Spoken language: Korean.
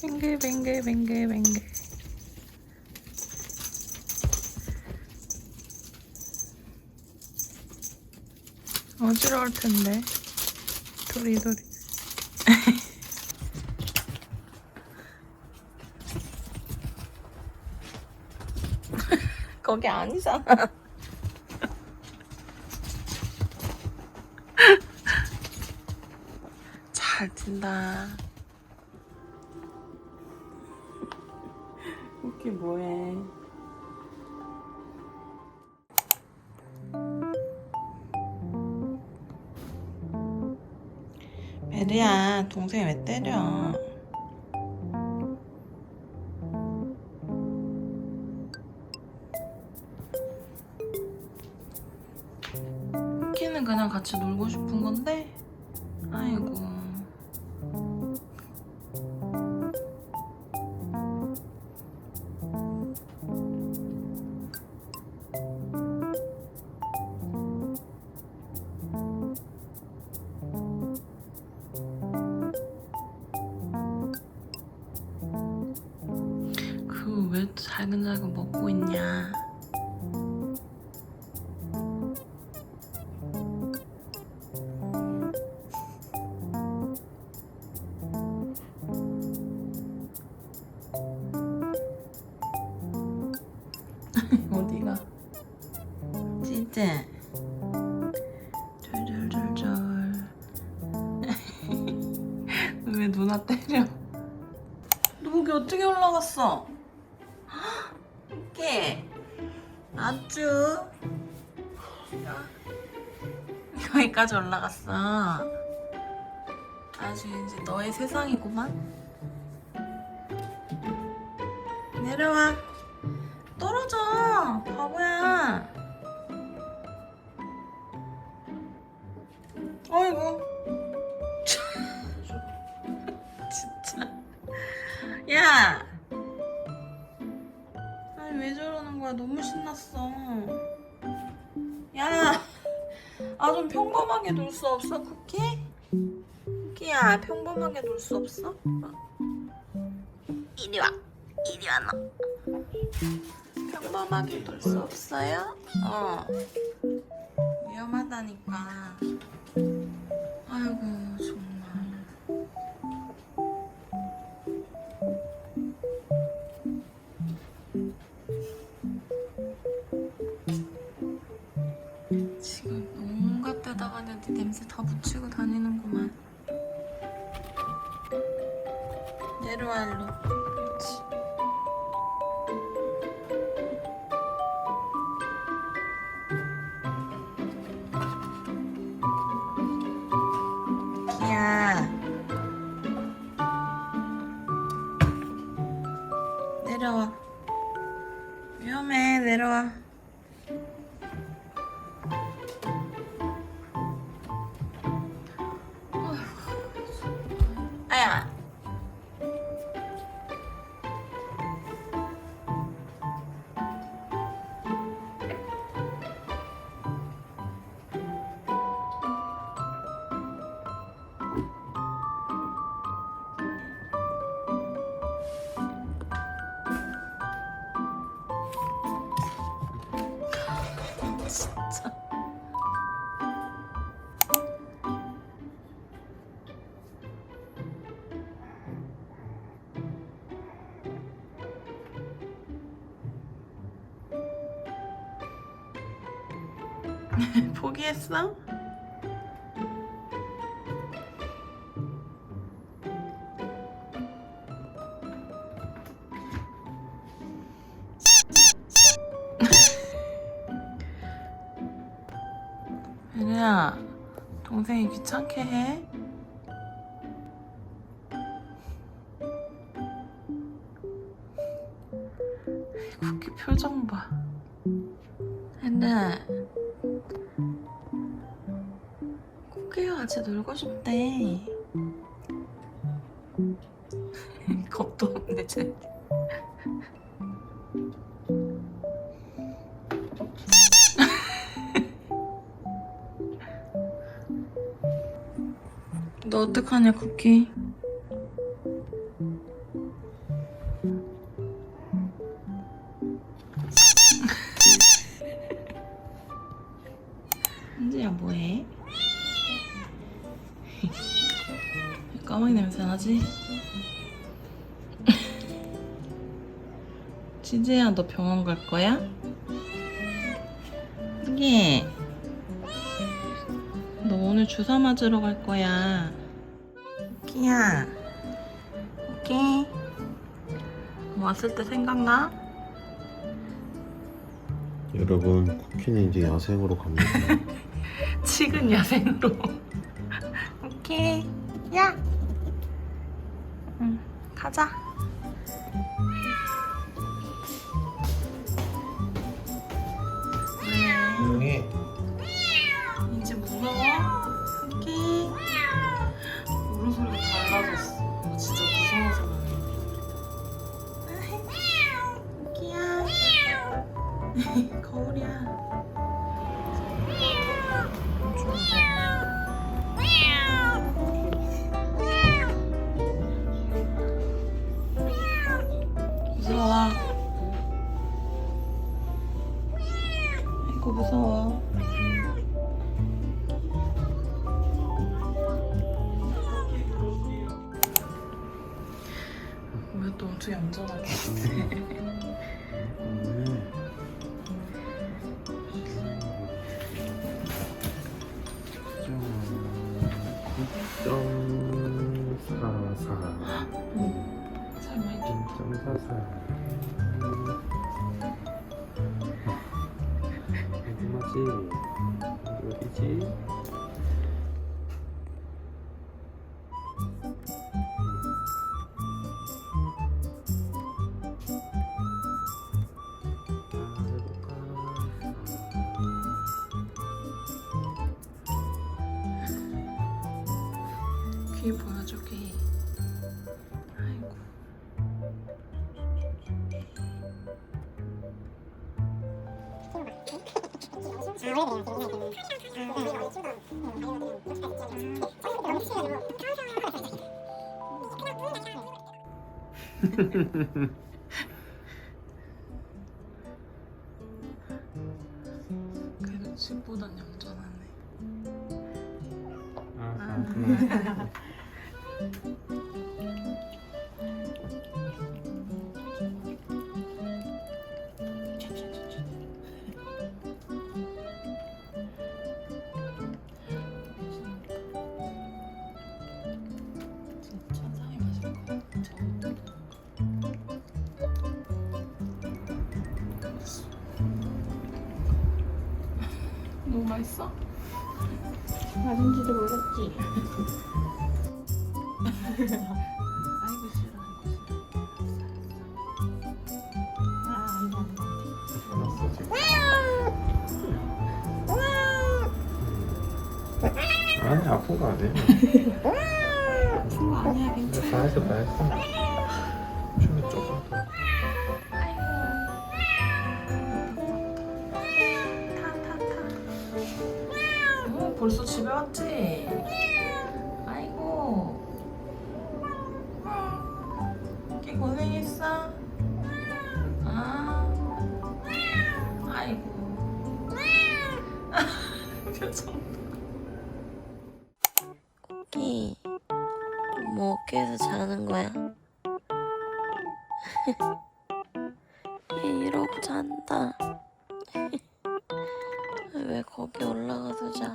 뱅글 뱅글 뱅글 뱅글. 어지러울 텐데. 도리도리. 거기 아니잖아 잘 든다. 웃기 뭐해? 베리야 동생 왜 때려? 키는 그냥 같이 놀고 싶은 건데 왜 잘근잘근 먹고 있냐? 어디가? 진짜 절절절절 왜 누나 때려? 너 거기 어떻게 올라갔어? 이게 아주 여기까지 올라갔어. 아주 이제 너의 세상이구만. 내려와. 떨어져. 바보야. 어이구. 진짜. 야. 거야? 너무 신났어. 야. 아 좀 평범하게 놀 수 없어 쿠키? 쿠키야 평범하게 놀 수 없어? 어. 이리 와 이리 와 너. 평범하게 놀 수 없어요? 어. 위험하다니까. 아이고 정말. 지금 온갖 데다가 내 냄새 다 묻히고 다니는구만. 내려와 일로. 포기했어? 얘네야 동생이 귀찮게 해? 쿠키가 같이 놀고 싶대. 겁도 없네 쟤. 너 어떡하냐 쿠키 까마귀 냄새 나지? 지지야 너 병원 갈 거야? 이게 너 오늘 주사 맞으러 갈 거야 키야 오케이 왔을 때 생각나? 여러분 쿠키는 이제 야생으로 갑니다. 치근 야생으로 오케이 야 응, 가자. 왜? 조용히. 이제 무서워? 오케이 울음소리가 달라졌어. 나 진짜 무서워서 오키야 거울이야 1.44 1.44 귀 보여줘 귀 아이고. 그래도 집보단 얌전하네. 아, 그렇구나. 너무 맛있어? 맛인지도 몰랐지. 아니, 아픈 거. 아픈 거 아니야 괜찮아 다 했어, 다 했어. 춤이 조금 더. 어, 벌써 집에 왔지? 고생했어 아 아이고 표정 이, 뭐 어깨에서 자는 거야? 얘 이러고 잔다. 왜 거기 올라가서 자?